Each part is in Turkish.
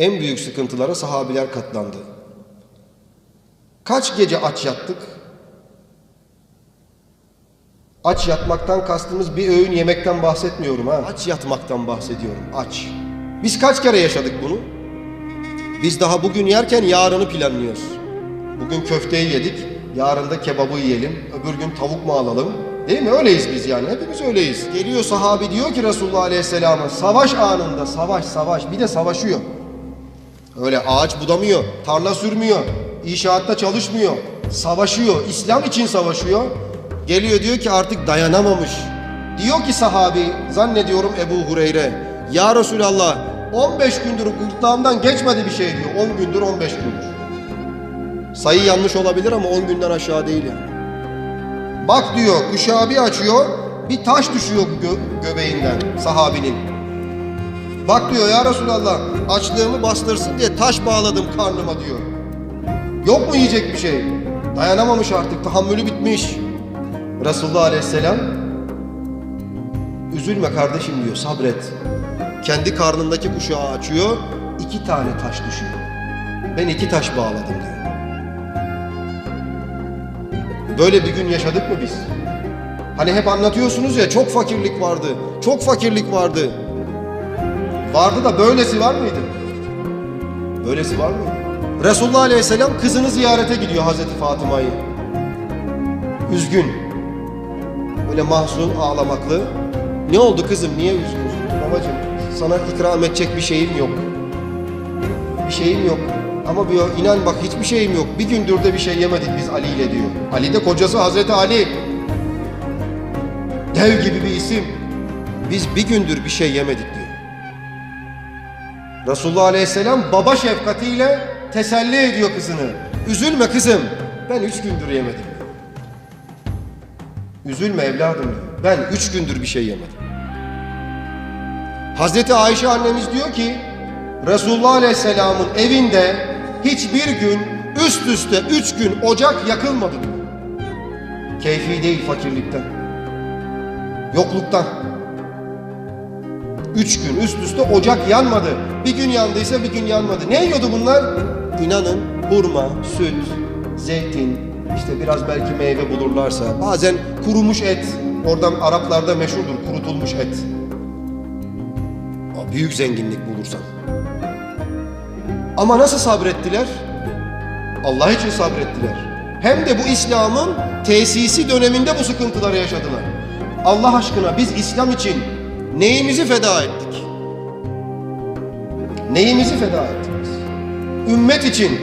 En büyük sıkıntılara sahabiler katlandı. Kaç gece aç yattık? Aç yatmaktan kastımız bir öğün yemekten bahsetmiyorum ha. Aç yatmaktan bahsediyorum. Aç. Biz kaç kere yaşadık bunu? Biz daha bugün yerken yarını planlıyoruz. Bugün köfteyi yedik, yarın da kebabı yiyelim, öbür gün tavuk mu alalım? Değil mi? Öyleyiz biz yani. Hepimiz öyleyiz. Geliyor sahabi diyor ki Resulullah Aleyhisselam'a savaş anında savaş savaş bir de savaşıyor. Öyle ağaç budamıyor, tarla sürmüyor, inşaatta çalışmıyor, savaşıyor, İslam için savaşıyor. Geliyor diyor ki artık dayanamamış. Diyor ki sahabi, zannediyorum Ebu Hureyre, Ya Resulallah 15 gündür gırtlağımdan geçmedi bir şey diyor. 10 gündür 15 gündür. Sayı yanlış olabilir ama 10 günden aşağı değil yani. Bak diyor kuşağı bir açıyor, bir taş düşüyor gö- göbeğinden sahabinin. Bak diyor ya Resulallah açlığımı bastırsın diye taş bağladım karnıma diyor. Yok mu yiyecek bir şey? Dayanamamış artık tahammülü bitmiş. Resulullah Aleyhisselam üzülme kardeşim diyor sabret. Kendi karnındaki kuşağı açıyor iki tane taş düşüyor. Ben iki taş bağladım diyor. Böyle bir gün yaşadık mı biz? Hani hep anlatıyorsunuz ya çok fakirlik vardı, çok fakirlik vardı. Vardı da böylesi var mıydı? Böylesi var mıydı? Resulullah Aleyhisselam kızını ziyarete gidiyor Hazreti Fatıma'yı. Üzgün. Böyle mahzun, ağlamaklı. Ne oldu kızım, niye üzgünsün? Babacığım, sana ikram edecek bir şeyim yok. Bir şeyim yok. Ama diyor, inan bak hiçbir şeyim yok. Bir gündür de bir şey yemedik biz Ali ile diyor. Ali de kocası Hazreti Ali. Dev gibi bir isim. Biz bir gündür bir şey yemedik diyor. Resulullah Aleyhisselam baba şefkatiyle teselli ediyor kızını. Üzülme kızım. Ben üç gündür yemedim. Üzülme evladım diyor. Ben üç gündür bir şey yemedim. Hazreti Ayşe annemiz diyor ki Resulullah Aleyhisselam'ın evinde hiçbir gün üst üste üç gün ocak yakılmadı diyor. Keyfi değil fakirlikten. Yokluktan. Üç gün üst üste ocak yanmadı. Bir gün yandıysa bir gün yanmadı. Ne yiyordu bunlar? İnanın hurma, süt, zeytin, işte biraz belki meyve bulurlarsa. Bazen kurumuş et. Oradan Araplarda meşhurdur kurutulmuş et. Büyük zenginlik bulursan. Ama nasıl sabrettiler? Allah için sabrettiler. Hem de bu İslam'ın tesisi döneminde bu sıkıntıları yaşadılar. Allah aşkına biz İslam için neyimizi feda ettik? Neyimizi feda ettik biz? Ümmet için,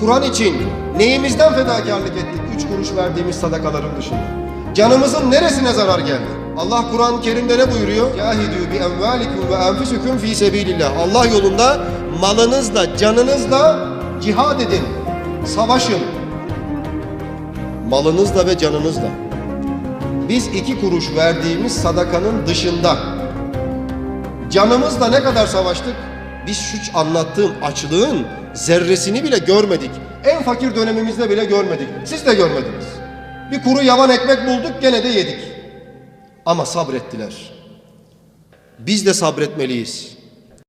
Kur'an için neyimizden fedakarlık ettik? Üç kuruş verdiğimiz sadakaların dışında. Canımızın neresine zarar geldi? Allah Kur'an-ı Kerim'de ne buyuruyor? Cahidü bi envalikum ve enfusikum fi sebilillah. Allah yolunda malınızla, canınızla cihad edin. Savaşın. Malınızla ve canınızla. Biz iki kuruş verdiğimiz sadakanın dışında canımızla ne kadar savaştık? Biz şu anlattığım açlığın zerresini bile görmedik. En fakir dönemimizde bile görmedik. Siz de görmediniz. Bir kuru yavan ekmek bulduk gene de yedik. Ama sabrettiler. Biz de sabretmeliyiz.